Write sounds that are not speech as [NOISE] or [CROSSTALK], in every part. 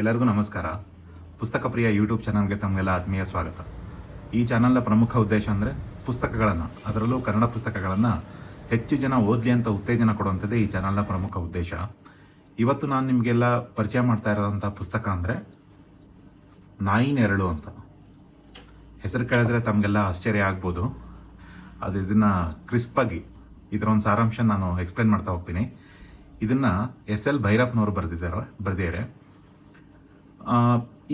ಎಲ್ಲರಿಗೂ ನಮಸ್ಕಾರ. ಪುಸ್ತಕ ಪ್ರಿಯ ಯೂಟ್ಯೂಬ್ ಚಾನಲ್ಗೆ ತಮಗೆಲ್ಲ ಆತ್ಮೀಯ ಸ್ವಾಗತ. ಈ ಚಾನಲ್ನ ಪ್ರಮುಖ ಉದ್ದೇಶ ಅಂದರೆ ಪುಸ್ತಕಗಳನ್ನು, ಅದರಲ್ಲೂ ಕನ್ನಡ ಪುಸ್ತಕಗಳನ್ನು ಹೆಚ್ಚು ಜನ ಓದಲಿ ಅಂತ ಉತ್ತೇಜನ ಕೊಡುವಂಥದ್ದೇ ಈ ಚಾನಲ್ನ ಪ್ರಮುಖ ಉದ್ದೇಶ. ಇವತ್ತು ನಾನು ನಿಮಗೆಲ್ಲ ಪರಿಚಯ ಮಾಡ್ತಾ ಇರೋವಂಥ ಪುಸ್ತಕ ಅಂದರೆ ನಾಯಿ ನೆರಳು ಅಂತ. ಹೆಸರು ಕೇಳಿದ್ರೆ ತಮಗೆಲ್ಲ ಆಶ್ಚರ್ಯ ಆಗ್ಬೋದು. ಅದು ಇದನ್ನು ಕ್ರಿಸ್ಪಾಗಿ ಇದರ ಒಂದು ಸಾರಾಂಶ ನಾನು ಎಕ್ಸ್ಪ್ಲೇನ್ ಮಾಡ್ತಾ ಹೋಗ್ತೀನಿ. ಇದನ್ನು ಎಸ್ ಎಲ್ ಭೈರಪ್ಪನವರು ಬರೆದಿದ್ದಾರೆ ಬರೆದಿದ್ದಾರೆ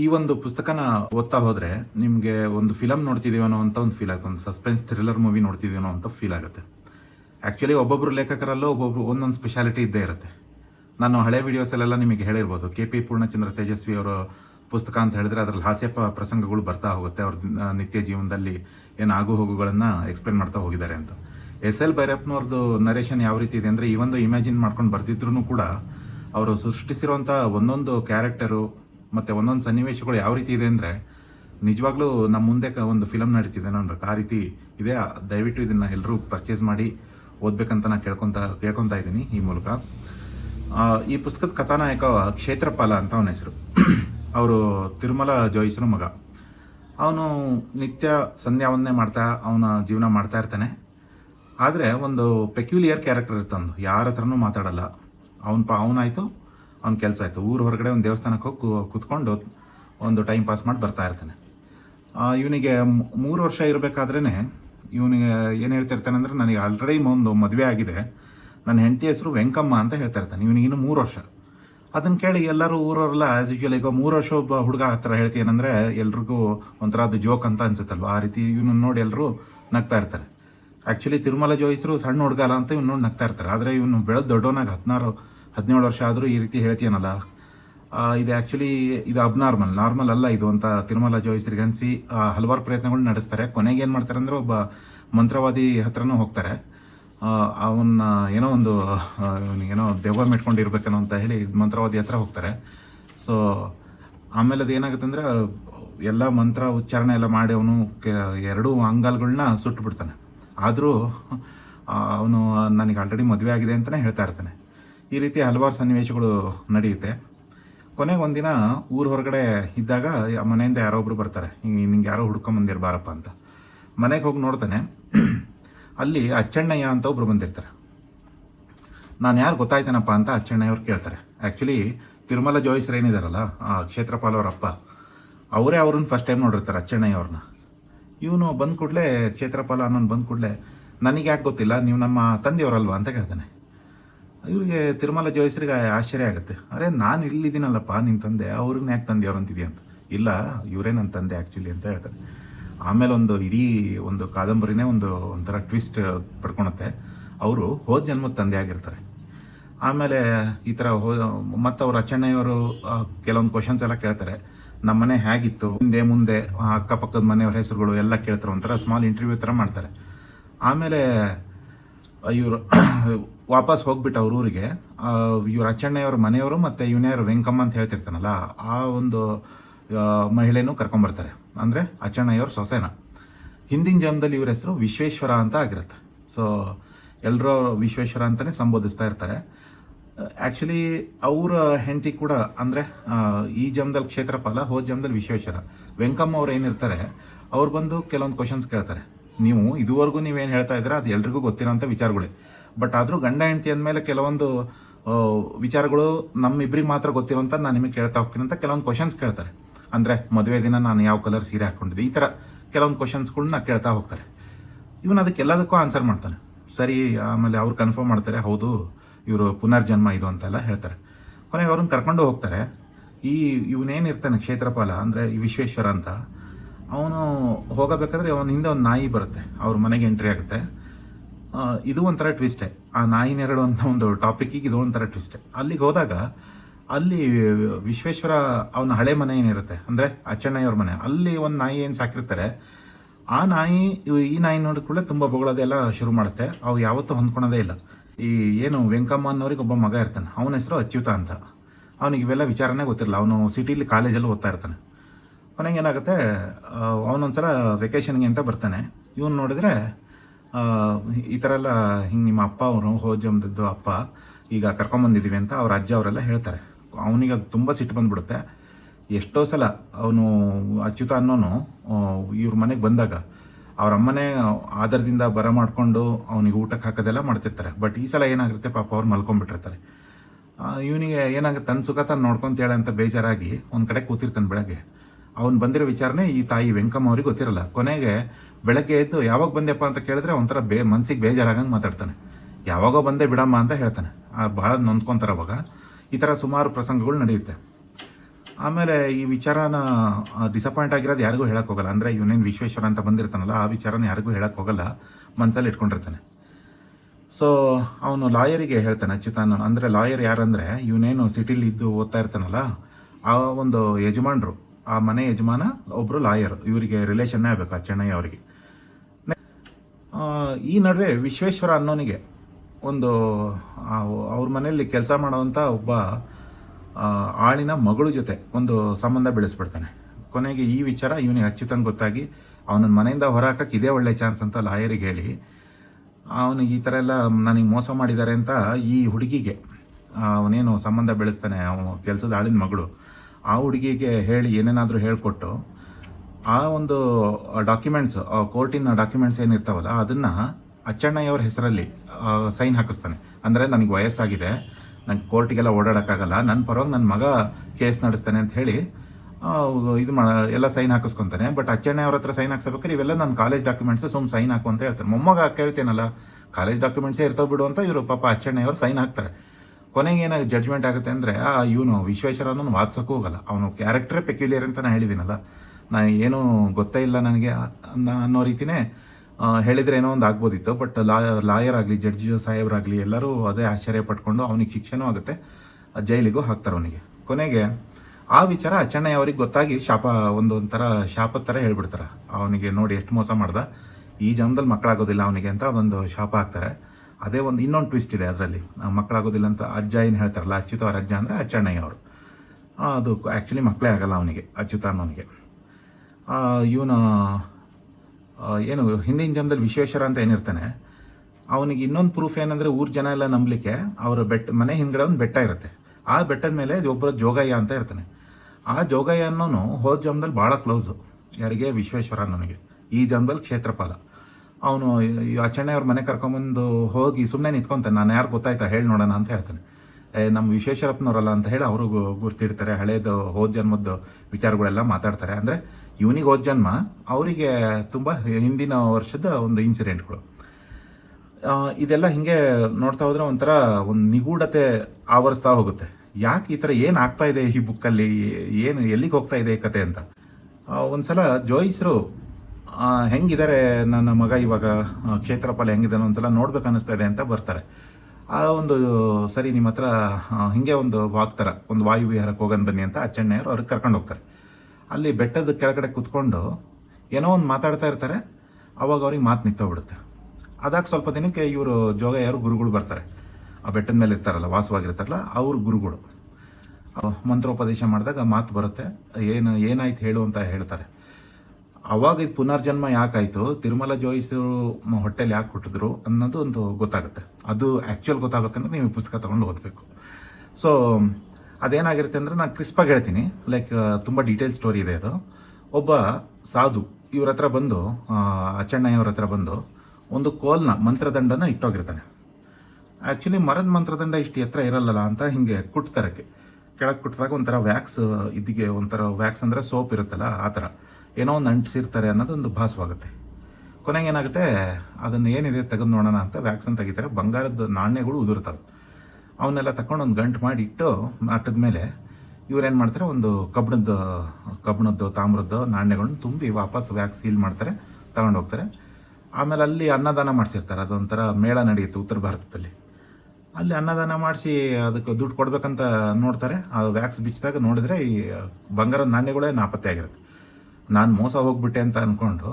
ಈ ಒಂದು ಪುಸ್ತಕನ ಓದ್ತಾ ಹೋದ್ರೆ ನಿಮಗೆ ಒಂದು ಫಿಲಮ್ ನೋಡ್ತಿದೀವೋ ಅಂತ ಒಂದು ಫೀಲ್ ಆಗುತ್ತೆ. ಒಂದು ಸಸ್ಪೆನ್ಸ್ ಥ್ರಿಲ್ಲರ್ ಮೂವಿ ನೋಡ್ತಿದೀವೋ ಅಂತ ಫೀಲ್ ಆಗುತ್ತೆ. ಆ್ಯಕ್ಚುಲಿ ಒಬ್ಬೊಬ್ರು ಲೇಖಕರಲ್ಲೂ ಒಬ್ಬೊಬ್ರು ಒಂದೊಂದು ಸ್ಪೆಷಾಲಿಟಿ ಇದ್ದೇ ಇರುತ್ತೆ. ನಾನು ಹಳೆ ವಿಡಿಯೋಸಲ್ಲೆಲ್ಲ ನಿಮಗೆ ಹೇಳಿರ್ಬೋದು. ಕೆ ಪಿ ಪೂರ್ಣಚಂದ್ರ ತೇಜಸ್ವಿ ಅವರ ಪುಸ್ತಕ ಅಂತ ಹೇಳಿದ್ರೆ ಅದರಲ್ಲಿ ಹಾಸ್ಯ ಪ್ರಸಂಗಗಳು ಬರ್ತಾ ಹೋಗುತ್ತೆ. ಅವ್ರ ನಿತ್ಯ ಜೀವನದಲ್ಲಿ ಏನು ಆಗು ಹೋಗುಗಳನ್ನು ಎಕ್ಸ್ಪ್ಲೇನ್ ಮಾಡ್ತಾ ಹೋಗಿದ್ದಾರೆ ಅಂತ. ಎಸ್ ಎಲ್ ಭೈರಪ್ಪನವ್ರದ್ದು ನರೇಷನ್ ಯಾವ ರೀತಿ ಇದೆ ಅಂದರೆ ಈ ಒಂದು ಇಮ್ಯಾಜಿನ್ ಮಾಡ್ಕೊಂಡು ಬರ್ತಿದ್ರು ಕೂಡ ಅವರು ಸೃಷ್ಟಿಸಿರುವಂಥ ಒಂದೊಂದು ಕ್ಯಾರೆಕ್ಟರು ಮತ್ತು ಒಂದೊಂದು ಸನ್ನಿವೇಶಗಳು ಯಾವ ರೀತಿ ಇದೆ ಅಂದರೆ ನಿಜವಾಗ್ಲೂ ನಮ್ಮ ಮುಂದೆ ಒಂದು ಫಿಲಮ್ ನಡೀತಿದೆ ನೋಡ್ಬೇಕು ಆ ರೀತಿ ಇದೆ. ದಯವಿಟ್ಟು ಇದನ್ನ ಎಲ್ಲರೂ ಪರ್ಚೇಸ್ ಮಾಡಿ ಓದಬೇಕಂತ ನಾನು ಕೇಳ್ಕೊಂತ ಕೇಳ್ಕೊತಾ ಇದ್ದೀನಿ ಈ ಮೂಲಕ. ಈ ಪುಸ್ತಕದ ಕಥಾನಾಯಕ ಕ್ಷೇತ್ರಪಾಲ ಅಂತ ಅವನ ಹೆಸರು. [CLEARS THROAT] ಅವರು ತಿರುಮಲ ಜೋಯಿಸರ ಮಗ. ಅವನು ನಿತ್ಯ ಸಂಧ್ಯಾವನ್ನೇ ಮಾಡ್ತಾ ಅವನ ಜೀವನ ಮಾಡ್ತಾ ಇರ್ತಾನೆ. ಆದರೆ ಒಂದು ಪೆಕ್ಯುಲಿಯರ್ ಕ್ಯಾರೆಕ್ಟರ್ ಇರ್ತಂದು ಯಾರ ಹತ್ರನೂ ಮಾತಾಡಲ್ಲ. ಅವನ ಪ ಅವನಾಯ್ತು. ಅವ್ನ ಕೆಲಸ ಆಯಿತು. ಊರು ಹೊರಗಡೆ ಒಂದು ದೇವಸ್ಥಾನಕ್ಕೆ ಹೋಗಿ ಕೂತ್ಕೊಂಡು ಒಂದು ಟೈಮ್ ಪಾಸ್ ಮಾಡಿ ಬರ್ತಾ ಇರ್ತಾನೆ. ಇವನಿಗೆ ಮೂರು ವರ್ಷ ಇರಬೇಕಾದ್ರೇ ಇವನಿಗೆ ಏನು ಹೇಳ್ತಿರ್ತಾನೆ ಅಂದರೆ ನನಗೆ ಆಲ್ರೆಡಿ ಒಂದು ಮದುವೆ ಆಗಿದೆ. ನನ್ನ ಹೆಂಡತಿ ಹೆಸರು ವೆಂಕಮ್ಮ ಅಂತ ಹೇಳ್ತಾ ಇರ್ತಾನೆ. ಇವನಿಗೆ ಇನ್ನು ಮೂರು ವರ್ಷ. ಅದನ್ನ ಕೇಳಿ ಎಲ್ಲರೂ ಊರವರೆಲ್ಲ ಆಸ್ ಯೂಶುವಲ್ ಈಗ ಮೂರು ವರ್ಷ ಒಬ್ಬ ಹುಡುಗ ಹತ್ರ ಹೇಳ್ತೀಯನಂದರೆ ಎಲ್ರಿಗೂ ಒಂಥರ ಅದು ಜೋಕ್ ಅಂತ ಅನ್ಸುತ್ತಲ್ವ? ಆ ರೀತಿ ಇವನು ನೋಡಿ ಎಲ್ಲರೂ ನಗ್ತಾ ಇರ್ತಾರೆ. ಆ್ಯಕ್ಚುಲಿ ತಿರುಮಲ ಜೋಯಿಸರು ಸಣ್ಣ ಹುಡುಗ ಅಲ್ಲ ಅಂತ ಇವ್ನು ನೋಡಿ ನಗ್ತಾ ಇರ್ತಾರೆ. ಆದರೆ ಇವನು ಬೆಳೆದು ದೊಡ್ಡವನಾಗ ಹದಿನಾರು ಹದಿನೇಳು ವರ್ಷ ಆದರೂ ಈ ರೀತಿ ಹೇಳ್ತೀಯನಲ್ಲ. ಇದು ಆ್ಯಕ್ಚುಲಿ ಇದು ಅಬ್ನಾರ್ಮಲ್ ನಾರ್ಮಲ್ ಅಲ್ಲ ಇದು ಅಂತ ತಿರುಮಲ ಜೋಯಿಸ್ರಿಗೆ ಅನಿಸಿ ಹಲವಾರು ಪ್ರಯತ್ನಗಳು ನಡೆಸ್ತಾರೆ. ಕೊನೆಗೆ ಏನು ಮಾಡ್ತಾರೆ ಅಂದರೆ ಒಬ್ಬ ಮಂತ್ರವಾದಿ ಹತ್ರನೂ ಹೋಗ್ತಾರೆ. ಅವನ್ನ ಏನೋ ಒಂದು ಏನೋ ದೆವ್ವ ಮೆಟ್ಕೊಂಡಿರ್ಬೇಕೇನೋ ಅಂತ ಹೇಳಿ ಮಂತ್ರವಾದಿ ಹತ್ರ ಹೋಗ್ತಾರೆ. ಸೊ ಆಮೇಲೆ ಅದು ಏನಾಗುತ್ತೆ ಅಂದರೆ ಎಲ್ಲ ಮಂತ್ರ ಉಚ್ಚಾರಣೆ ಎಲ್ಲ ಮಾಡಿ ಅವನು ಎರಡೂ ಅಂಗಾಲ್ಗಳನ್ನ ಸುಟ್ಟು ಬಿಡ್ತಾನೆ ಆದರೂ ಅವನು ನನಗೆ ಆಲ್ರೆಡಿ ಮದುವೆ ಆಗಿದೆ ಅಂತಲೇ ಹೇಳ್ತಾ ಇರ್ತಾನೆ. ಈ ರೀತಿ ಹಲವಾರು ಸನ್ನಿವೇಶಗಳು ನಡೆಯುತ್ತೆ. ಕೊನೆಗೆ ಒಂದಿನ ಊರು ಹೊರಗಡೆ ಇದ್ದಾಗ ಮನೆಯಿಂದ ಯಾರೋ ಒಬ್ರು ಬರ್ತಾರೆ. ಹಿಂಗೆ ನಿಂಗೆ ಯಾರೋ ಹುಡ್ಕೊಂಬಂದಿರ್ ಬಾರಪ್ಪ ಅಂತ. ಮನೆಗೆ ಹೋಗಿ ನೋಡ್ತಾನೆ. [CLEARS THROAT] ಅಲ್ಲಿ ಅಚ್ಚಣ್ಣಯ್ಯ ಅಂತ ಒಬ್ರು ಬಂದಿರ್ತಾರೆ. ನಾನು ಯಾರು ಗೊತ್ತಾಯ್ತೇನಪ್ಪ ಅಂತ ಅಚ್ಚಣ್ಣಯ್ಯವ್ರು ಕೇಳ್ತಾರೆ. ಆ್ಯಕ್ಚುಲಿ ತಿರುಮಲ ಜೋಯಿಸರ್ ಏನಿದಾರಲ್ಲ, ಆ ಕ್ಷೇತ್ರಪಾಲ್ ಅವರಪ್ಪ ಅವರೇ ಅವ್ರನ್ನ ಫಸ್ಟ್ ಟೈಮ್ ನೋಡಿರ್ತಾರೆ, ಅಚ್ಚಣ್ಣಯ್ಯ ಅವ್ರನ್ನ ಇವನು ಬಂದ ಕೂಡಲೇ ಕ್ಷೇತ್ರಪಾಲ ಅನ್ನೋನು ಬಂದ ಕೂಡಲೇ ನನಗೆ ಯಾಕೆ ಗೊತ್ತಿಲ್ಲ, ನೀವು ನಮ್ಮ ತಂದೆಯವರಲ್ವಾ? ಅಂತ ಕೇಳ್ತಾನೆ. ಇವ್ರಿಗೆ ತಿರುಮಲ ಜೋಯಿಸ್ರಿಗೆ ಆಶ್ಚರ್ಯ ಆಗುತ್ತೆ. ಅರೆ, ನಾನು ಇಲ್ಲಿದ್ದೀನಲ್ಲಪ್ಪ ನಿನ್ನ ತಂದೆ, ಅವ್ರನ್ನ ಯಾಕೆ ತಂದೆ ಅಂತಿದ್ಯಾ ಅಂತ. ಇಲ್ಲ, ಇವರೇ ನನ್ನ ತಂದೆ ಆ್ಯಕ್ಚುಲಿ ಅಂತ ಹೇಳ್ತಾರೆ. ಆಮೇಲೆ ಒಂದು ಇಡೀ ಒಂದು ಕಾದಂಬರಿನೇ ಒಂದು ಒಂಥರ ಟ್ವಿಸ್ಟ್ ಪಡ್ಕೊಳತ್ತೆ ಅವರು ಹೋದ ಜನ್ಮದ ತಂದೆ ಆಗಿರ್ತಾರೆ. ಆಮೇಲೆ ಈ ಥರ ಹೋ ಮತ್ತು ಅವ್ರ ಅಚ್ಚಣ್ಣಯ್ಯವರು ಕೆಲವೊಂದು ಕ್ವಶನ್ಸ್ ಎಲ್ಲ ಕೇಳ್ತಾರೆ. ನಮ್ಮ ಮನೆ ಹೇಗಿತ್ತು? ಹಿಂದೆ, ಮುಂದೆ ಅಕ್ಕಪಕ್ಕದ ಮನೆಯವ್ರ ಹೆಸರುಗಳು ಎಲ್ಲ ಕೇಳ್ತಾರೆ. ಒಂಥರ ಸ್ಮಾಲ್ ಇಂಟರ್ವ್ಯೂ ಥರ ಮಾಡ್ತಾರೆ. ಆಮೇಲೆ ಇವರು ವಾಪಸ್ ಹೋಗ್ಬಿಟ್ಟು ಅವ್ರ ಊರಿಗೆ ಇವ್ರ ಅಚ್ಚಣ್ಣಯ್ಯವ್ರ ಮನೆಯವರು ಮತ್ತು ಇವನ್ಯಾರು ವೆಂಕಮ್ಮ ಅಂತ ಹೇಳ್ತಿರ್ತಾನಲ್ಲ, ಆ ಒಂದು ಮಹಿಳೆನೂ ಕರ್ಕೊಂಬರ್ತಾರೆ ಅಂದರೆ ಅಚ್ಚಣ್ಣಯ್ಯವ್ರ ಸೊಸೆನ. ಹಿಂದಿನ ಜನ್ಮದಲ್ಲಿ ಇವ್ರ ಹೆಸರು ವಿಶ್ವೇಶ್ವರ ಅಂತ ಆಗಿರುತ್ತೆ. ಸೊ ಎಲ್ಲರೂ ವಿಶ್ವೇಶ್ವರ ಅಂತಲೇ ಸಂಬೋಧಿಸ್ತಾ ಇರ್ತಾರೆ. ಆ್ಯಕ್ಚುಲಿ ಅವರ ಹೆಂಡತಿ ಕೂಡ, ಅಂದರೆ ಈ ಜನ್ಮದಲ್ಲಿ ಕ್ಷೇತ್ರಪಾಲ, ಹೋದ ಜನ್ಮದಲ್ಲಿ ವಿಶ್ವೇಶ್ವರ. ವೆಂಕಮ್ಮ ಅವ್ರು ಏನಿರ್ತಾರೆ, ಅವ್ರು ಬಂದು ಕೆಲವೊಂದು ಕ್ವಶನ್ಸ್ ಕೇಳ್ತಾರೆ. ನೀವು ಇದುವರೆಗೂ ನೀವೇನು ಹೇಳ್ತಾ ಇದ್ದೀರಾ, ಅದು ಎಲ್ರಿಗೂ ಗೊತ್ತಿರೋಂಥ ವಿಚಾರಗಳೇ. ಬಟ್ ಆದರೂ ಗಂಡ ಹೆಂಡತಿ ಅಂದಮೇಲೆ ಕೆಲವೊಂದು ವಿಚಾರಗಳು ನಮ್ಮಿಬ್ಬರಿಗೆ ಮಾತ್ರ ಗೊತ್ತಿರೋಂಥ ನಾನು ನಿಮಗೆ ಕೇಳ್ತಾ ಹೋಗ್ತೀನಿ ಅಂತ ಕೆಲವೊಂದು ಕ್ವಶನ್ಸ್ ಕೇಳ್ತಾರೆ. ಅಂದರೆ ಮದುವೆ ದಿನ ನಾನು ಯಾವ ಕಲರ್ ಸೀರೆ ಹಾಕ್ಕೊಂಡಿದ್ದೆ ಈ ಥರ ಕೆಲವೊಂದು ಕ್ವಶನ್ಸ್ಗಳನ್ನ ಕೇಳ್ತಾ ಹೋಗ್ತಾರೆ. ಇವನು ಅದಕ್ಕೆಲ್ಲದಕ್ಕೂ ಆನ್ಸರ್ ಮಾಡ್ತಾನೆ. ಸರಿ, ಆಮೇಲೆ ಅವ್ರು ಕನ್ಫರ್ಮ್ ಮಾಡ್ತಾರೆ, ಹೌದು, ಇವರು ಪುನರ್ಜನ್ಮ ಇದು ಅಂತೆಲ್ಲ ಹೇಳ್ತಾರೆ. ಕೊನೆಗೆ ಅವ್ರನ್ನ ಕರ್ಕೊಂಡು ಹೋಗ್ತಾರೆ. ಈ ಇವನೇನಿರ್ತಾನೆ ಕ್ಷೇತ್ರಪಾಲ, ಅಂದರೆ ಈ ವಿಶ್ವೇಶ್ವರ ಅಂತ, ಅವನು ಹೋಗಬೇಕಾದ್ರೆ ಅವನ ಹಿಂದೆ ಒಂದು ನಾಯಿ ಬರುತ್ತೆ. ಅವ್ರ ಮನೆಗೆ ಎಂಟ್ರಿ ಆಗುತ್ತೆ. ಇದು ಒಂಥರ ಟ್ವಿಸ್ಟೇ ಆ ನಾಯಿ ನೆರಳು ಅಂತ ಒಂದು ಟಾಪಿಕ್ಕಿಗೆ ಇದು ಒಂಥರ ಟ್ವಿಸ್ಟೇ ಅಲ್ಲಿಗೆ ಹೋದಾಗ ಅಲ್ಲಿ ವಿಶ್ವೇಶ್ವರ ಅವನ ಹಳೆ ಮನೆ ಏನಿರುತ್ತೆ? ಅಂದರೆ ಅಚ್ಚಣ್ಣಯ್ಯವ್ರ ಮನೆ. ಅಲ್ಲಿ ಒಂದು ನಾಯಿ ಏನು ಸಾಕಿರ್ತಾರೆ, ಆ ನಾಯಿ, ಈ ನಾಯಿ ನೋಡಿದ ಕೂಡಲೇ ತುಂಬ ಬೊಗಳೋದೆಲ್ಲ ಶುರು ಮಾಡುತ್ತೆ. ಅವು ಯಾವತ್ತೂ ಹೊಂದ್ಕೊಳೋದೇ ಇಲ್ಲ. ಈ ಏನು ವೆಂಕಮ್ಮ ಅನ್ನೋರಿಗೆ ಒಬ್ಬ ಮಗ ಇರ್ತಾನೆ. ಅವನ ಹೆಸರು ಅಚ್ಯುತ ಅಂತ. ಅವನಿಗೆ ಇವೆಲ್ಲ ವಿಚಾರನೇ ಗೊತ್ತಿರಲ್ಲ ಅವನು ಸಿಟಿಲಿ ಕಾಲೇಜಲ್ಲಿ ಓದ್ತಾ ಇರ್ತಾನೆ. ಅವನಿಗೆ ಏನಾಗುತ್ತೆ ಅವನೊಂದ್ಸಲ ವೆಕೇಷನ್ಗೆ ಅಂತ ಬರ್ತಾನೆ. ಇವನು ನೋಡಿದ್ರೆ ಈ ಥರ ಎಲ್ಲ ಹಿಂಗೆ ನಿಮ್ಮ ಅಪ್ಪ ಅವರು ಹೋಜಮ್ದದ್ದು ಅಪ್ಪ, ಈಗ ಕರ್ಕೊಂಬಂದಿದ್ದೀವಿ ಅಂತ ಅವ್ರ ಅಜ್ಜ ಅವರೆಲ್ಲ ಹೇಳ್ತಾರೆ. ಅವನಿಗೆ ಅದು ತುಂಬ ಸಿಟ್ಟು ಬಂದ್ಬಿಡುತ್ತೆ. ಎಷ್ಟೋ ಸಲ ಅವನು ಅಚ್ಯುತ ಅನ್ನೋನು ಇವ್ರ ಮನೆಗೆ ಬಂದಾಗ ಅವ್ರ ಅಮ್ಮನೇ ಆಧಾರದಿಂದ ಬರ ಮಾಡಿಕೊಂಡು ಅವನಿಗೆ ಊಟಕ್ಕೆ ಹಾಕೋದೆಲ್ಲ ಮಾಡ್ತಿರ್ತಾರೆ. ಬಟ್ ಈ ಸಲ ಏನಾಗುತ್ತೆ ಪಾಪ ಅವ್ರು ಮಲ್ಕೊಂಡ್ಬಿಟ್ಟಿರ್ತಾರೆ. ಇವನಿಗೆ ಏನಾಗುತ್ತೆ ತನ್ನ ಸುಖ ತಾನು ನೋಡ್ಕೊಂತೇಳೆ ಅಂತ ಬೇಜಾರಾಗಿ ಒಂದು ಕಡೆ ಕೂತಿರ್ತಾನೆ ಬೆಳಗ್ಗೆ. ಅವ್ನು ಬಂದಿರೋ ವಿಚಾರನೆ ಈ ತಾಯಿ ವೆಂಕಮ್ಮ ಅವ್ರಿಗೆ ಗೊತ್ತಿರಲ್ಲ. ಕೊನೆಗೆ ಬೆಳಗ್ಗೆ ಎದ್ದು ಯಾವಾಗ ಬಂದೆಪ್ಪ ಅಂತ ಕೇಳಿದ್ರೆ ಒಂಥರ ಬೇ ಮನ್ಸಿಗೆ ಬೇಜಾರಾಗಂಗೆ ಮಾತಾಡ್ತಾನೆ. ಯಾವಾಗೋ ಬಂದೆ ಬಿಡಮ್ಮ ಅಂತ ಹೇಳ್ತಾನೆ. ಆ, ಬಹಳ ನೊಂದ್ಕೊಂತಾರೆ ಅವಾಗ. ಈ ಥರ ಸುಮಾರು ಪ್ರಸಂಗಗಳು ನಡೆಯುತ್ತೆ. ಆಮೇಲೆ ಈ ವಿಚಾರನ ಡಿಸಪಾಯಿಂಟ್ ಆಗಿರೋದು ಯಾರಿಗೂ ಹೋಗಲ್ಲ. ಅಂದ್ರೆ ಇವನೇನು ವಿಶ್ವೇಶ್ವರ ಅಂತ ಬಂದಿರ್ತಾನಲ್ಲ ಆ ವಿಚಾರನ ಯಾರಿಗೂ ಹೋಗಲ್ಲ. ಮನ್ಸಲ್ಲಿ ಇಟ್ಕೊಂಡಿರ್ತಾನೆ. ಸೊ ಅವನು ಲಾಯರಿಗೆ ಹೇಳ್ತಾನೆ ಅಚ್ಯುತಾನ್. ಅಂದ್ರೆ ಲಾಯರ್ ಯಾರಂದರೆ ಇವನೇನು ಸಿಟಿಲಿ ಇದ್ದು ಓದ್ತಾ ಇರ್ತಾನಲ್ಲ ಆ ಒಂದು ಯಜಮಾನ್ರು. ಆ ಮನೆ ಯಜಮಾನ ಒಬ್ರು ಲಾಯರ್. ಇವರಿಗೆ ರಿಲೇಷನ್ನೇ ಆಗ್ಬೇಕು ಆ ಚೆನ್ನೈ ಅವರಿಗೆ. ಈ ನಡುವೆ ವಿಶ್ವೇಶ್ವರ ಅನ್ನೋನಿಗೆ ಒಂದು ಅವ್ರ ಮನೆಯಲ್ಲಿ ಕೆಲಸ ಮಾಡುವಂಥ ಒಬ್ಬ ಆಳಿನ ಮಗಳು ಜೊತೆ ಒಂದು ಸಂಬಂಧ ಬೆಳೆಸ್ಬಿಡ್ತಾನೆ. ಕೊನೆಗೆ ಈ ವಿಚಾರ ಇವನಿಗೆ ಅಚ್ಯುತಂಗೆ ಗೊತ್ತಾಗಿ ಅವನ ಮನೆಯಿಂದ ಹೊರಹಾಕಕ್ಕೆ ಇದೇ ಒಳ್ಳೆ ಚಾನ್ಸ್ ಅಂತ ಲಾಯರಿಗೆ ಹೇಳಿ ಅವನಿಗೆ ಈ ಥರ ಎಲ್ಲ ನನಗೆ ಮೋಸ ಮಾಡಿದ್ದಾರೆ ಅಂತ ಈ ಹುಡುಗಿಗೆ, ಅವನೇನು ಸಂಬಂಧ ಬೆಳೆಸ್ತಾನೆ, ಅವನು ಕೆಲಸದ ಆಳಿನ ಮಗಳು, ಆ ಹುಡುಗಿಗೆ ಹೇಳಿ ಏನೇನಾದರೂ ಹೇಳ್ಕೊಟ್ಟು ಆ ಒಂದು ಡಾಕ್ಯುಮೆಂಟ್ಸ್ ಕೋರ್ಟಿನ ಡಾಕ್ಯುಮೆಂಟ್ಸ್ ಏನಿರ್ತಾವಲ್ಲ, ಅದನ್ನ ಅಚ್ಚಣ್ಣಯ್ಯವ್ರ ಹೆಸರಲ್ಲಿ ಸೈನ್ ಹಾಕಿಸ್ತಾನೆ. ಅಂದರೆ ನನಗೆ ವಯಸ್ಸಾಗಿದೆ, ನಂಗೆ ಕೋರ್ಟಿಗೆಲ್ಲ ಓಡಾಡೋಕ್ಕಾಗಲ್ಲ ನನ್ನ ಪರವಾಗಿ ನನ್ನ ಮಗ ಕೇಸ್ ನಡೆಸ್ತಾನೆ ಅಂತ ಹೇಳಿ ಇದು ಮಾ, ಎಲ್ಲ ಸೈನ್ ಹಾಕಿಸ್ಕೊಂತಾನೆ. ಬಟ್ ಅಚ್ಚಣ್ಣಯ್ಯವ್ರ ಅವ್ರ ಹತ್ರ ಸೈನ್ ಹಾಕ್ಸ್ಬೇಕಾರೆ ಇವೆಲ್ಲ ನನ್ನ ಕಾಲೇಜ್ ಡಾಕ್ಯುಮೆಂಟ್ಸ್ ಸುಮ್ ಸೈನ್ ಹಾಕು ಅಂತ ಹೇಳ್ತಾರೆ. ಮೊಮ್ಮಗ ಕೇಳ್ತೇನಲ್ಲ ಕಾಲೇಜ್ ಡಾಕ್ಯುಮೆಂಟ್ಸೇ ಇರ್ತಾವ ಬಿಡು ಅಂತ ಇವರು ಪಾಪ ಅಚ್ಚಣ್ಣಯ್ಯವ್ರು ಸೈನ್ ಹಾಕ್ತಾರೆ. ಕೊನೆಗೆ ಏನಾಗ ಜಡ್ಜ್ಮೆಂಟ್ ಆಗುತ್ತೆ ಅಂದರೆ ಇವನು ವಿಶ್ವೇಶ್ವರನ ವಾದ್ಸಕ್ಕೂ ಹೋಗಲ್ಲ. ಅವನು ಕ್ಯಾರೆಕ್ಟ್ರೇ ಪೆಕ್ಯುಲಿಯರ್ ಅಂತ ನಾನು ಹೇಳಿದ್ದೀನಲ್ಲ ನಾ ಏನೂ ಗೊತ್ತೇ ಇಲ್ಲ ನನಗೆ. ಅನ್ನ- ರೀತಿನೇ ಹೇಳಿದ್ರೆ ಏನೋ ಒಂದು ಆಗ್ಬೋದಿತ್ತು ಬಟ್ ಲಾಯರ್ ಆಗಲಿ, ಜಡ್ಜ್ ಸಾಹೇಬ್ರಾಗಲಿ ಎಲ್ಲರೂ ಅದೇ ಆಶ್ಚರ್ಯ ಪಟ್ಕೊಂಡು ಅವನಿಗೆ ಶಿಕ್ಷೆನೂ ಆಗುತ್ತೆ, ಜೈಲಿಗೂ ಹಾಕ್ತಾರೆ ಅವನಿಗೆ. ಕೊನೆಗೆ, ಆ ವಿಚಾರ ಅಚ್ಚಣ್ಣಯ್ಯ ಅವ್ರಿಗೆ ಗೊತ್ತಾಗಿ ಶಾಪ ಒಂದು ಒಂಥರ ಶಾಪದ ಥರ ಹೇಳ್ಬಿಡ್ತಾರೆ. ಅವನಿಗೆ ನೋಡಿ ಎಷ್ಟು ಮೋಸ ಮಾಡ್ದ. ಈ ಜನ್ಮದಲ್ಲಿ ಮಕ್ಕಳಾಗೋದಿಲ್ಲ ಅವನಿಗೆ ಅಂತ ಒಂದು ಶಾಪ ಹಾಕ್ತಾರೆ. ಅದೇ ಒಂದು ಇನ್ನೊಂದು ಟ್ವಿಸ್ಟ್ ಇದೆ ಅದರಲ್ಲಿ. ಮಕ್ಕಳಾಗೋದಿಲ್ಲ ಅಂತ ಅಜ್ಜ ಏನು ಹೇಳ್ತಾರಲ್ಲ, ಅಚ್ಯುತ ಅವ್ರ ಅಜ್ಜ ಅಂದರೆ ಅಚ್ಚಣ್ಣಯ್ಯ ಅವರು. ಅದು ಆ್ಯಕ್ಚುಲಿ ಮಕ್ಕಳೇ ಆಗಲ್ಲ ಅವನಿಗೆ, ಅಚ್ಯುತ ಅನ್ನೋನಿಗೆ. ಇವನು ಏನು, ಹಿಂದಿನ ಜನದಲ್ಲಿ ವಿಶ್ವೇಶ್ವರ ಅಂತ ಏನಿರ್ತಾನೆ, ಅವನಿಗೆ ಇನ್ನೊಂದು ಪ್ರೂಫ್ ಏನಂದ್ರೆ ಊರ್ ಜನ ಎಲ್ಲ ನಂಬಲಿಕ್ಕೆ ಅವರ ಬೆಟ್ಟ, ಮನೆ ಹಿಂದ್ಗಡೆ ಒಂದು ಬೆಟ್ಟ ಇರುತ್ತೆ. ಆ ಬೆಟ್ಟದ ಮೇಲೆ ಒಬ್ಬರ ಜೋಗಯ್ಯ ಅಂತ ಇರ್ತಾನೆ. ಆ ಜೋಗಯ್ಯ ಅನ್ನೋನು ಹೋದ ಜನ್ಮದಲ್ಲಿ ಭಾಳ ಕ್ಲೋಸು ಯಾರಿಗೆ? ವಿಶ್ವೇಶ್ವರ ಅನ್ನೋನಿಗೆ. ಈ ಜನ್ಮದಲ್ಲಿ ಕ್ಷೇತ್ರಪಾಲ. ಅವನು ಅಚ್ಚಣ್ಣೆ ಅವ್ರ ಮನೆ ಕರ್ಕೊಂಬಂದು ಹೋಗಿ ಸುಮ್ಮನೆ ನಿಂತ್ಕೊಂತಾನೆ. ನಾನು ಯಾರು ಗೊತ್ತಾಯ್ತಾ? ಹೇಳಿ ನೋಡೋಣ ಅಂತ ಹೇಳ್ತಾನೆ. ನಮ್ಮ ವಿಶ್ವೇಶ್ವರಪ್ಪನವರಲ್ಲ ಅಂತ ಹೇಳಿ ಅವರು ಗುರ್ತಿಡ್ತಾರೆ. ಹಳೇದು ಹೋದ ಜನ್ಮದ ವಿಚಾರಗಳೆಲ್ಲ ಮಾತಾಡ್ತಾರೆ. ಅಂದರೆ ಇವನಿಗೆ ಹೋದ ಜನ್ಮ, ಅವರಿಗೆ ತುಂಬ ಹಿಂದಿನ ವರ್ಷದ ಒಂದು ಇನ್ಸಿಡೆಂಟ್ಗಳು ಇದೆಲ್ಲ ಹಿಂಗೆ ನೋಡ್ತಾ ಹೋದ್ರೆ ಒಂಥರ ಒಂದು ನಿಗೂಢತೆ ಆವರಿಸ್ತಾ ಹೋಗುತ್ತೆ. ಯಾಕೆ ಈ ಥರ ಏನು ಆಗ್ತಾ ಇದೆ ಈ ಬುಕ್ಕಲ್ಲಿ ಏನು, ಎಲ್ಲಿಗೆ ಹೋಗ್ತಾ ಇದೆ ಈ ಕತೆ ಅಂತ? ಒಂದು ಸಲ ಜೋಯಿಸ್ರು ಹೆಂಗಿದ್ದಾರೆ ನನ್ನ ಮಗ ಇವಾಗ? ಕ್ಷೇತ್ರಪಾಲ ಹೆಂಗಿದ್ದಾನೆ ಒಂದ್ಸಲ ನೋಡ್ಬೇಕು ಅನ್ನಿಸ್ತಾ ಇದೆ ಅಂತ ಬರ್ತಾರೆ. ಆ ಒಂದು, ಸರಿ ನಿಮ್ಮ ಹತ್ರ ಹಿಂಗೆ ಒಂದು ವಾಕ್ ಒಂದು ವಾಯುವಿಹಾರಕ್ಕೆ ಹೋಗೋಣ ಬನ್ನಿ ಅಂತ ಅಚ್ಚಣ್ಣ ಅವ್ರಿಗೆ ಕರ್ಕೊಂಡು ಹೋಗ್ತಾರೆ. ಅಲ್ಲಿ ಬೆಟ್ಟದ ಕೆಳಗಡೆ ಕುತ್ಕೊಂಡು ಏನೋ ಒಂದು ಮಾತಾಡ್ತಾ ಇರ್ತಾರೆ. ಅವಾಗ ಅವ್ರಿಗೆ ಮಾತು ನಿಂತೋಗ್ಬಿಡುತ್ತೆ. ಅದಾಗ ಸ್ವಲ್ಪ ದಿನಕ್ಕೆ ಇವರು ಜೋಗ ಯಾರು ಗುರುಗಳು ಬರ್ತಾರೆ. ಆ ಬೆಟ್ಟದ ಮೇಲೆ ಇರ್ತಾರಲ್ಲ, ವಾಸವಾಗಿರ್ತಾರಲ್ಲ, ಅವ್ರ ಗುರುಗಳು. ಮಂತ್ರೋಪದೇಶ ಮಾಡಿದಾಗ ಮಾತು ಬರುತ್ತೆ. ಏನು, ಏನಾಯ್ತು ಹೇಳು ಅಂತ ಹೇಳ್ತಾರೆ. ಅವಾಗ ಇದು ಪುನರ್ಜನ್ಮ ಯಾಕಾಯಿತು, ತಿರುಮಲ ಜೋಯಿಸರು ಹೊಟ್ಟೆಲಿ ಯಾಕೆ ಹುಟ್ಟಿದ್ರು ಅನ್ನೋದು ಒಂದು ಗೊತ್ತಾಗುತ್ತೆ. ಅದು ಆ್ಯಕ್ಚುಯಲ್ ಗೊತ್ತಾಗಬೇಕಂದ್ರೆ ನೀವು ಪುಸ್ತಕ ತಗೊಂಡು ಓದಬೇಕು. ಸೊ ಅದೇನಾಗಿರುತ್ತೆ ಅಂದರೆ ನಾನು ಕ್ರಿಸ್ಪಾಗಿ ಹೇಳ್ತೀನಿ. ಲೈಕ್ ತುಂಬ ಡೀಟೇಲ್ ಸ್ಟೋರಿ ಇದೆ ಅದು. ಒಬ್ಬ ಸಾಧು ಇವ್ರ ಹತ್ರ ಬಂದು ಅಚ್ಚಣ್ಣಯ್ಯವ್ರ ಹತ್ರ ಬಂದು ಒಂದು ಕೋಲ್ನ, ಮಂತ್ರದಂಡನ ಇಟ್ಟೋಗಿರ್ತಾನೆ. ಆ್ಯಕ್ಚುಲಿ ಮರದ ಮಂತ್ರದಂಡ ಇಷ್ಟು ಎತ್ತರ ಇರಲ್ಲಲ್ಲ ಅಂತ ಹಿಂಗೆ ಕುಟ್ತಾರೆ ಕೆಳಗೆ ಕುಟ್ಟಿದಾಗ ಒಂಥರ ವ್ಯಾಕ್ಸ್ ಇದಿಗೆ ಒಂಥರ ವ್ಯಾಕ್ಸ್ ಅಂದರೆ ಸೋಪ್ ಇರುತ್ತಲ್ಲ, ಆ ಥರ. ಏನೋ ಒಂದು ಅಂಟಿಸಿರ್ತಾರೆ ಅನ್ನೋದು ಒಂದು ಭಾಸವಾಗುತ್ತೆ. ಕೊನೆಗೆ ಏನಾಗುತ್ತೆ, ಅದನ್ನು ಏನಿದೆ ತೆಗೆದು ನೋಡೋಣ ಅಂತ ವ್ಯಾಕ್ಸನ್ ತೆಗಿತಾರೆ. ಬಂಗಾರದ ನಾಣ್ಯಗಳು ಉದುರ್ತವೆ. ಅವನ್ನೆಲ್ಲ ತಗೊಂಡು ಒಂದು ಗಂಟು ಮಾಡಿ ಇಟ್ಟು ಮೇಲೆ ಇವ್ರೇನು ಮಾಡ್ತಾರೆ, ಒಂದು ಕಬ್ಬಣದ ಕಬ್ಬಣದ್ದು ತಾಮ್ರದ್ದು ನಾಣ್ಯಗಳನ್ನ ತುಂಬಿ ವಾಪಸ್ ವ್ಯಾಕ್ ಸೀಲ್ ಮಾಡ್ತಾರೆ ತಗೊಂಡು ಹೋಗ್ತಾರೆ ಆಮೇಲೆ ಅಲ್ಲಿ ಅನ್ನದಾನ ಮಾಡಿಸಿರ್ತಾರೆ, ಅದೊಂಥರ ಮೇಳ ನಡೆಯುತ್ತೆ ಉತ್ತರ ಭಾರತದಲ್ಲಿ. ಅಲ್ಲಿ ಅನ್ನದಾನ ಮಾಡಿಸಿ ಅದಕ್ಕೆ ದುಡ್ಡು ಕೊಡ್ಬೇಕಂತ ನೋಡ್ತಾರೆ. ಆ ವ್ಯಾಕ್ಸ್ ಬಿಚ್ಚಿದಾಗ ನೋಡಿದ್ರೆ ಈ ಬಂಗಾರದ ನಾಣ್ಯಗಳೇ ನಾಪತ್ತೆ ಆಗಿರುತ್ತೆ. ನಾನು ಮೋಸ ಹೋಗ್ಬಿಟ್ಟೆ ಅಂತ ಅಂದ್ಕೊಂಡು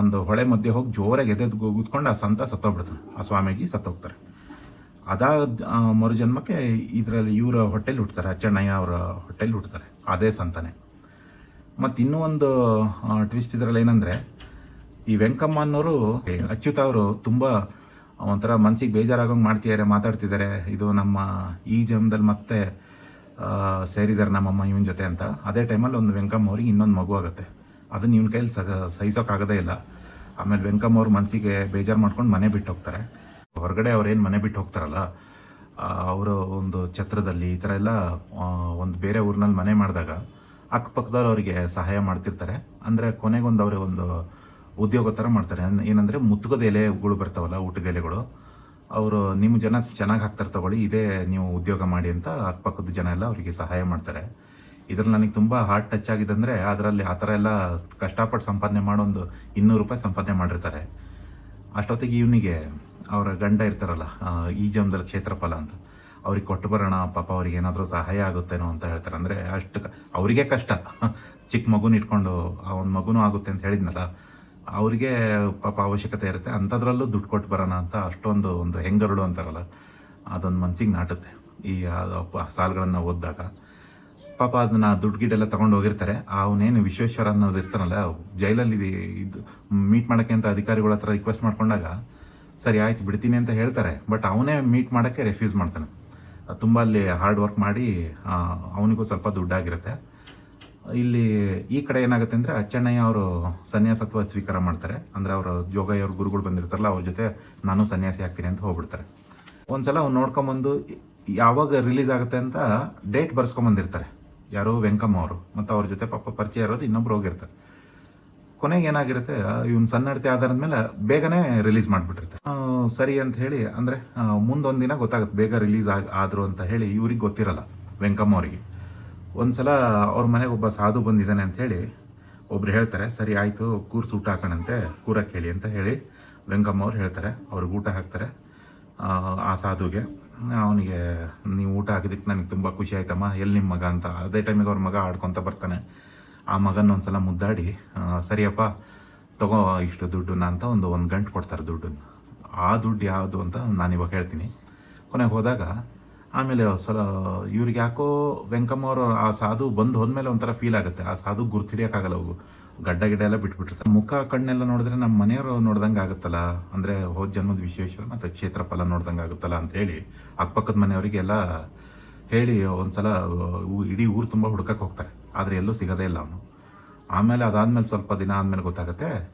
ಒಂದು ಹೊಳೆ ಮಧ್ಯೆ ಹೋಗಿ ಜೋರಾಗಿ ಎದೆದು ಕೂತ್ಕೊಂಡು ಆ ಸಂತ ಸತ್ತೋಗ್ಬಿಡ್ತಾನೆ. ಆ ಸ್ವಾಮೀಜಿ ಸತ್ತೋಗ್ತಾರೆ. ಅದಾದ ಮರುಜನ್ಮಕ್ಕೆ ಇದರಲ್ಲಿ ಇವರ ಹೊಟ್ಟೆಲಿ ಹುಡ್ತಾರೆ ಅಚ್ಚಣ್ಣಯ್ಯ ಅವರ ಹೊಟ್ಟೆಲಿ ಹುಡ್ತಾರೆ ಅದೇ ಸಂತಾನೆ. ಮತ್ತು ಇನ್ನೂ ಒಂದು ಟ್ವಿಸ್ಟ್ ಇದರಲ್ಲಿ ಏನಂದರೆ, ಈ ವೆಂಕಮ್ಮ ಅನ್ನೋರು, ಅಚ್ಯುತ ಅವರು ತುಂಬ ಒಂಥರ ಮನ್ಸಿಗೆ ಬೇಜಾರಾಗೋಂಗೆ ಮಾಡ್ತಿದ್ದಾರೆ ಮಾತಾಡ್ತಿದ್ದಾರೆ ಇದು ನಮ್ಮ ಈ ಜನ್ಮದಲ್ಲಿ ಮತ್ತೆ ಸೇರಿದ್ದಾರೆ ನಮ್ಮಮ್ಮ ಇವನ ಜೊತೆ ಅಂತ. ಅದೇ ಟೈಮಲ್ಲಿ ಒಂದು ವೆಂಕಮ್ಮ ಅವ್ರಿಗೆ ಇನ್ನೊಂದು ಮಗು ಆಗುತ್ತೆ. ಅದನ್ನ ಇವನ ಕೈಯಲ್ಲಿ ಸಹ ಸಹಿಸೋಕ್ಕಾಗೋದೇ ಇಲ್ಲ. ಆಮೇಲೆ ವೆಂಕಮ್ಮ ಅವ್ರ ಮನಸ್ಸಿಗೆ ಬೇಜಾರು ಮಾಡ್ಕೊಂಡು ಮನೆ ಬಿಟ್ಟು ಹೋಗ್ತಾರೆ ಹೊರಗಡೆ ಅವ್ರೇನು ಮನೆ ಬಿಟ್ಟು ಹೋಗ್ತಾರಲ್ಲ ಅವರು ಒಂದು ಛತ್ರದಲ್ಲಿ ಈ ಥರ ಎಲ್ಲ ಒಂದು ಬೇರೆ ಊರಿನಲ್ಲಿ ಮನೆ ಮಾಡಿದಾಗ ಅಕ್ಕಪಕ್ಕದವ್ರು ಅವರಿಗೆ ಸಹಾಯ ಮಾಡ್ತಿರ್ತಾರೆ. ಅಂದರೆ ಕೊನೆಗೊಂದು ಅವರೇ ಒಂದು ಉದ್ಯೋಗ ಥರ ಮಾಡ್ತಾರೆ. ಏನಂದರೆ ಮುತ್ತುಗದ ಎಲೆಗಳು ಬರ್ತಾವಲ್ಲ, ಊಟದ ಎಲೆಗಳು, ಅವರು ನಿಮ್ಮ ಜನ ಚೆನ್ನಾಗಿ ಹಾಕ್ತಾರೆ ತಗೊಳ್ಳಿ, ಇದೇ ನೀವು ಉದ್ಯೋಗ ಮಾಡಿ ಅಂತ ಅಕ್ಕಪಕ್ಕದ ಜನ ಎಲ್ಲ ಅವರಿಗೆ ಸಹಾಯ ಮಾಡ್ತಾರೆ. ಇದರಲ್ಲಿ ನನಗೆ ತುಂಬ ಹಾರ್ಟ್ ಟಚ್ ಆಗಿದೆ ಅಂದರೆ ಅದರಲ್ಲಿ ಆ ಥರ ಎಲ್ಲ ಕಷ್ಟಪಟ್ಟು ಸಂಪಾದನೆ ಮಾಡೊಂದು ಇನ್ನೂರು ರೂಪಾಯಿ ಸಂಪಾದನೆ ಮಾಡಿರ್ತಾರೆ. ಅಷ್ಟೊತ್ತಿಗೆ ಇವನಿಗೆ ಅವರ ಗಂಡ ಇರ್ತಾರಲ್ಲ ಈ ಜನ್ಮದಲ್ಲಿ ಕ್ಷೇತ್ರಫಲ ಅಂತ. ಅವ್ರಿಗೆ ಕೊಟ್ಟು ಬರೋಣ, ಪಾಪ ಅವ್ರಿಗೆ ಏನಾದರೂ ಸಹಾಯ ಆಗುತ್ತೇನೋ ಅಂತ ಹೇಳ್ತಾರೆ. ಅಂದರೆ ಅಷ್ಟು ಅವರಿಗೆ ಕಷ್ಟ. ಚಿಕ್ಕ ಮಗುನ ಇಟ್ಕೊಂಡು ಅವನ ಮಗುನೂ ಆಗುತ್ತೆ ಅಂತ ಹೇಳಿದ್ನಲ್ಲ, ಅವರಿಗೆ ಪಾಪ ಅವಶ್ಯಕತೆ ಇರುತ್ತೆ. ಅಂಥದ್ರಲ್ಲೂ ದುಡ್ಡು ಕೊಟ್ಟು ಬರೋಣ ಅಂತ ಅಷ್ಟೊಂದು ಒಂದು ಹೆಂಗರುಳು ಅಂತಾರಲ್ಲ, ಅದೊಂದು ಮನಸ್ಸಿಗೆ ನಾಟುತ್ತೆ. ಈ ಸಾಲುಗಳನ್ನು ಓದಿದಾಗ. ಪಾಪ ಅದನ್ನ ದುಡ್ಡು ಗಿಡ್ಡೆಲ್ಲ ತಗೊಂಡು ಹೋಗಿರ್ತಾರೆ. ಅವನೇನು ವಿಶ್ವೇಶ್ವರ ಅನ್ನೋದು ಇರ್ತಾನಲ್ಲ ಜೈಲಲ್ಲಿ ಇದು ಮೀಟ್ ಮಾಡೋಕ್ಕೆ ಅಂತ ಅಧಿಕಾರಿಗಳ ಹತ್ರ ರಿಕ್ವೆಸ್ಟ್ ಮಾಡ್ಕೊಂಡಾಗ, ಸರಿ ಆಯ್ತು ಬಿಡ್ತೀನಿ ಅಂತ ಹೇಳ್ತಾರೆ ಬಟ್ ಅವನೇ ಮೀಟ್ ಮಾಡೋಕ್ಕೆ ರೆಫ್ಯೂಸ್ ಮಾಡ್ತಾನೆ. ತುಂಬ ಅಲ್ಲಿ ಹಾರ್ಡ್ ವರ್ಕ್ ಮಾಡಿ ಅವನಿಗೂ ಸ್ವಲ್ಪ ದುಡ್ಡಾಗಿರುತ್ತೆ. ಇಲ್ಲಿ ಈ ಕಡೆ ಏನಾಗುತ್ತೆ ಅಂದರೆ ಅಚ್ಚಣ್ಣಯ್ಯ ಅವರು ಸನ್ಯಾಸತ್ವ ಸ್ವೀಕಾರ ಮಾಡ್ತಾರೆ. ಅಂದರೆ ಅವರು ಜೋಗಯ್ಯ ಅವ್ರ ಗುರುಗಳು ಬಂದಿರ್ತಾರಲ್ಲ, ಅವ್ರ ಜೊತೆ ನಾನು ಸನ್ಯಾಸಿ ಆಗ್ತೀನಿ ಅಂತ ಹೋಗ್ಬಿಡ್ತಾರೆ. ಒಂದ್ಸಲ ಅವ್ನು ನೋಡ್ಕೊಂಬಂದು ಯಾವಾಗ ರಿಲೀಸ್ ಆಗುತ್ತೆ ಅಂತ ಡೇಟ್ ಬರ್ಸ್ಕೊಂಬಂದಿರ್ತಾರೆ ಯಾರೋ ವೆಂಕಮ್ಮ ಅವರು, ಮತ್ತು ಅವ್ರ ಜೊತೆ ಪಾಪ ಪರಿಚಯ ಇರೋದು ಇನ್ನೊಬ್ರು ಹೋಗಿರ್ತಾರೆ. ಕೊನೆಗೆ ಏನಾಗಿರುತ್ತೆ ಇವನ್ ಸನ್ನಡತೆ ಆಧಾರದ ಮೇಲೆ ಬೇಗನೆ ರಿಲೀಸ್ ಮಾಡಿಬಿಟ್ಟಿರ್ತಾರೆ. ಸರಿ ಅಂತ ಹೇಳಿ, ಅಂದರೆ ಮುಂದೊಂದು ದಿನ ಗೊತ್ತಾಗುತ್ತೆ, ಬೇಗ ರಿಲೀಸ್ ಆಗ, ಆದ್ರು ಅಂತ ಹೇಳಿ ಇವ್ರಿಗೆ ಗೊತ್ತಿರಲ್ಲ, ವೆಂಕಮ್ಮ ಅವರಿಗೆ. ಒಂದ್ಸಲ ಅವ್ರ ಮನೆಗೆ ಒಬ್ಬ ಸಾಧು ಬಂದಿದ್ದಾನೆ ಅಂತ ಹೇಳಿ, ಒಬ್ರು ಹೇಳ್ತಾರೆ, ಸರಿ ಆಯಿತು ಕೂರ್ಸ್ ಊಟ ಹಾಕೋಣಂತೆ ಕೂರಕ್ಕೆ ಹೇಳಿ ಅಂತ ಹೇಳಿ, ವೆಂಕಮ್ಮ ಅವ್ರು ಹೇಳ್ತಾರೆ, ಅವ್ರಿಗೆ ಊಟ ಹಾಕ್ತಾರೆ. ಆ, ಸಾಧುಗೆ ಅವನಿಗೆ ನೀವು ಊಟ ಹಾಕಿದಕ್ಕೆ ನನಗೆ ತುಂಬ ಖುಷಿ ಆಯ್ತಮ್ಮ ಎಲ್ಲಿ ನಿಮ್ಮ ಮಗ ಅಂತ. ಅದೇ ಟೈಮಿಗೆ ಅವ್ರ ಮಗ ಆಡ್ಕೊತ ಬರ್ತಾನೆ. ಆ ಮಗನ ಒಂದ್ಸಲ ಮುದ್ದಾಡಿ ಸರಿಯಪ್ಪ ತಗೋ ಇಷ್ಟು ದುಡ್ಡನ್ನ ಅಂತ ಒಂದು ಒಂದು ಗಂಟೆ ಕೊಡ್ತಾರೆ ದುಡ್ಡನ್ನು. ಆ ದುಡ್ಡು ಯಾವುದು ಅಂತ ನಾನು ಇವಾಗ ಹೇಳ್ತೀನಿ. ಕೊನೆಗೆ ಹೋದಾಗ ಆಮೇಲೆ ಸಲ ಇವ್ರಿಗೆ ಯಾಕೋ ವೆಂಕಮ್ಮ ಅವರು ಆ ಸಾಧು ಬಂದು ಹೋದ್ಮೇಲೆ ಒಂಥರ ಫೀಲ್ ಆಗುತ್ತೆ. ಆ ಸಾಧು ಗುರ್ತಿಡಿಯೋಕ್ಕಾಗಲ್ಲ ಅವು ಗಡ್ಡ ಗಿಡ ಎಲ್ಲ ಬಿಟ್ಬಿಟ್ಟಿರ್ತಾರೆ. ಮುಖ ಕಣ್ಣೆಲ್ಲ ನೋಡಿದ್ರೆ ನಮ್ಮ ಮನೆಯವರು ನೋಡ್ದಂಗೆ ಆಗುತ್ತಲ್ಲ? ಅಂದರೆ ಹೋದ ಜನ್ಮದ ವಿಶ್ವೇಶ್ವರ ಮತ್ತು ಕ್ಷೇತ್ರಫಲ ನೋಡ್ದಂಗೆ ಆಗುತ್ತಲ್ಲ ಅಂತ ಹೇಳಿ ಅಕ್ಕಪಕ್ಕದ ಮನೆಯವರಿಗೆಲ್ಲ ಹೇಳಿ ಒಂದ್ಸಲ ಇಡೀ ಊರು ತುಂಬ ಹುಡ್ಕಕ್ಕೆ ಹೋಗ್ತಾರೆ. ಆದರೆ ಎಲ್ಲೂ ಸಿಗೋದೇ ಇಲ್ಲ ಅವನು. ಆಮೇಲೆ ಅದಾದಮೇಲೆ ಸ್ವಲ್ಪ ದಿನ ಆದ್ಮೇಲೆ ಗೊತ್ತಾಗುತ್ತೆ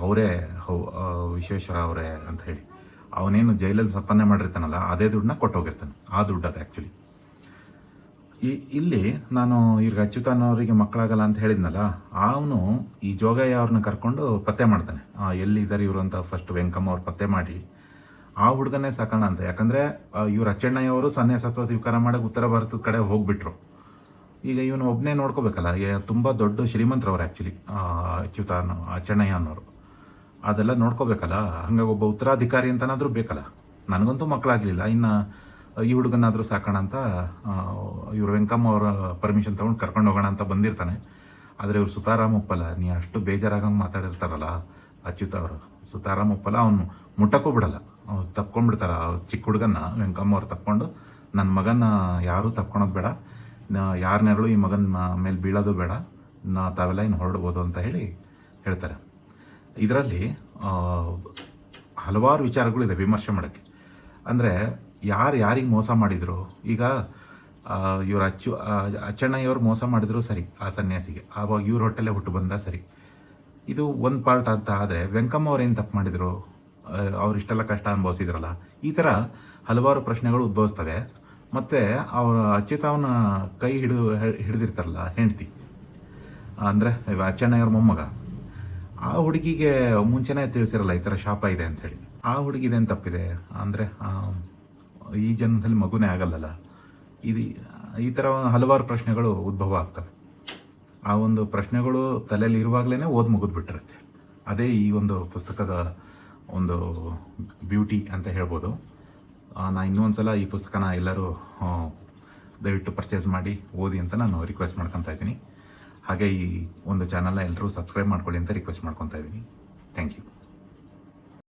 ಅವರೇ ಹೌ- ವಿಶ್ವೇಶ್ವರ ಅವರೇ ಅಂತ ಹೇಳಿ. ಅವನೇನು ಜೈಲಲ್ಲಿ ಸಪನ್ನೆ ಮಾಡಿರ್ತಾನಲ್ಲ, ಅದೇ ದುಡ್ಡನ್ನ ಕೊಟ್ಟೋಗಿರ್ತಾನೆ ಆ ದುಡ್ಡು ಅದು ಆ್ಯಕ್ಚುಲಿ ಈ, ಇಲ್ಲಿ ನಾನು ಈಗ ಅಚ್ಯುತಾನವರಿಗೆ ಮಕ್ಕಳಾಗಲ್ಲ ಅಂತ ಹೇಳಿದ್ನಲ್ಲ, ಅವನು ಈ ಜೋಗಯ್ಯ ಅವ್ರನ್ನ ಕರ್ಕೊಂಡು ಪತ್ತೆ ಮಾಡ್ತಾನೆ. ಎಲ್ಲಿದ್ದಾರೆ ಇವರು ಅಂತ ಫಸ್ಟ್ ವೆಂಕಮ್ಮ ಅವ್ರು ಪತ್ತೆ ಮಾಡಿ. ಆ ಹುಡುಗನೇ ಸಾಕೋಣ ಅಂತ. ಯಾಕಂದ್ರೆ ಇವ್ರು ಅಚ್ಚಣ್ಣಯ್ಯ ಅವರು ಸನ್ಯಾಸತ್ವ ಸ್ವೀಕಾರ ಮಾಡಕ್ಕೆ ಉತ್ತರ ಭಾರತದ ಕಡೆ ಹೋಗ್ಬಿಟ್ರು. ಈಗ ಇವನು ಒಬ್ಬನೇ ನೋಡ್ಕೋಬೇಕಲ್ಲ. ತುಂಬಾ ದೊಡ್ಡ ಶ್ರೀಮಂತರವ್ರು ಆ್ಯಕ್ಚುಲಿ ಅಚ್ಯುತ ಅನ್ನೋ ಅಚ್ಚಣ್ಣಯ್ಯ ಅನ್ನೋರು. ಅದೆಲ್ಲ ನೋಡ್ಕೋಬೇಕಲ್ಲ. ಹಂಗಾಗಿ ಒಬ್ಬ ಉತ್ತರಾಧಿಕಾರಿ ಅಂತನಾದರೂ ಬೇಕಲ್ಲ. ನನಗಂತೂ ಮಕ್ಕಳಾಗಲಿಲ್ಲ ಇನ್ನು ಈ ಹುಡುಗನಾದರೂ ಸಾಕೋಣ ಅಂತ ಇವರು ವೆಂಕಮ್ಮ ಅವರ ಪರ್ಮಿಷನ್ ತೊಗೊಂಡು ಕರ್ಕೊಂಡು ಹೋಗೋಣ ಅಂತ ಬಂದಿರ್ತಾನೆ. ಆದರೆ ಇವ್ರು ಸುತಾರಾಮ್ ಒಪ್ಪಲ್ಲ. ನೀ ಅಷ್ಟು ಬೇಜಾರಾಗಂಗೆ ಮಾತಾಡಿರ್ತಾರಲ್ಲ, ಅಚ್ಯುತ ಅವರು. ಸುತಾರಾಮ್ ಒಪ್ಪಲ್ಲ, ಅವನು ಮುಟ್ಟಕ್ಕೂ ಬಿಡಲ್ಲ. ಅವ್ರು ಆ ಚಿಕ್ಕ ಹುಡುಗನ್ನ, ವೆಂಕಮ್ಮ ಅವ್ರು ತಪ್ಕೊಂಡು. ನನ್ನ ಮಗನ ಯಾರೂ ತಪ್ಕೊಳೋದು ಬೇಡ. ಯಾರ ನೆರಳು ಈ ಮಗನ ಮೇಲೆ ಬೀಳೋದು ಬೇಡ. ನಾ, ತಾವೆಲ್ಲ ಇನ್ನು ಹೊರಡ್ಬೋದು ಅಂತ ಹೇಳಿ ಹೇಳ್ತಾರೆ. ಇದರಲ್ಲಿ ಹಲವಾರು ವಿಚಾರಗಳಿದೆ ವಿಮರ್ಶೆ ಮಾಡೋಕ್ಕೆ. ಅಂದರೆ ಯಾರು ಯಾರಿಗೆ ಮೋಸ ಮಾಡಿದ್ರು? ಈಗ ಇವರು ಅಚ್ಚು ಅಚ್ಚಣ್ಣಯ್ಯವ್ರು ಮೋಸ ಮಾಡಿದ್ರು ಸರಿ, ಆ ಸನ್ಯಾಸಿಗೆ. ಆವಾಗ ಇವ್ರ ಹೊಟ್ಟೆಲ್ಲೇ ಹುಟ್ಟು ಬಂದ ಸರಿ. ಇದು ಒಂದು ಪಾರ್ಟ್ ಅಂತ ಆದರೆ, ವೆಂಕಮ್ಮ ಅವ್ರು ಏನು ತಪ್ಪು ಮಾಡಿದ್ರು? ಅವ್ರು ಇಷ್ಟೆಲ್ಲ ಕಷ್ಟ ಅನುಭವಿಸಿದ್ರಲ್ಲ? ಈ ಥರ ಹಲವಾರು ಪ್ರಶ್ನೆಗಳು ಉದ್ಭವಿಸ್ತವೆ. ಮತ್ತು ಅವರ ಅಚ್ಯುತಾವನ ಕೈ ಹಿಡಿದು ಹಿಡಿದಿರ್ತಾರಲ್ಲ, ಹೆಂಡ್ತಿ. ಅಂದರೆ ಅಚ್ಚಣ್ಣಯ್ಯವ್ರ ಮೊಮ್ಮಗ. ಆ ಹುಡುಗಿಗೆ ಮುಂಚೆನೇ ತಿಳಿಸಿರಲ್ಲ, ಈ ಥರ ಶಾಪ ಇದೆ ಅಂಥೇಳಿ ಆ ಹುಡುಗಿದೇನು ತಪ್ಪಿದೆ? ಅಂದರೆ ಈ ಜನ್ಮದಲ್ಲಿ ಮಗುನೇ ಆಗಲ್ಲಲ್ಲ? ಇದು ಈ ಥರ ಹಲವಾರು ಪ್ರಶ್ನೆಗಳು ಉದ್ಭವ ಆಗ್ತವೆ. ಆ ಒಂದು ಪ್ರಶ್ನೆಗಳು ತಲೆಯಲ್ಲಿ ಇರುವಾಗಲೇ ಓದ್ ಮುಗಿದ್ಬಿಟ್ಟಿರುತ್ತೆ. ಅದೇ ಈ ಒಂದು ಪುಸ್ತಕದ ಒಂದು ಬ್ಯೂಟಿ ಅಂತ ಹೇಳ್ಬೋದು. ಆ, ಇನ್ನೊಂದು ಸಲ ಈ ಪುಸ್ತಕನ ಎಲ್ಲರೂ ದಯವಿಟ್ಟು ಪರ್ಚೇಸ್ ಮಾಡಿ ಓದಿ ಅಂತ ನಾನು ರಿಕ್ವೆಸ್ಟ್ ಮಾಡ್ಕೊತಾ ಇದ್ದೀನಿ. ಹಾಗೆ ಈ ಒಂದು ಚಾನಲ್ನ ಎಲ್ಲರೂ ಸಬ್ಸ್ಕ್ರೈಬ್ ಮಾಡ್ಕೊಳ್ಳಿ ಅಂತ ರಿಕ್ವೆಸ್ಟ್ ಮಾಡ್ಕೊತಾ ಇದ್ದೀನಿ. Thank you.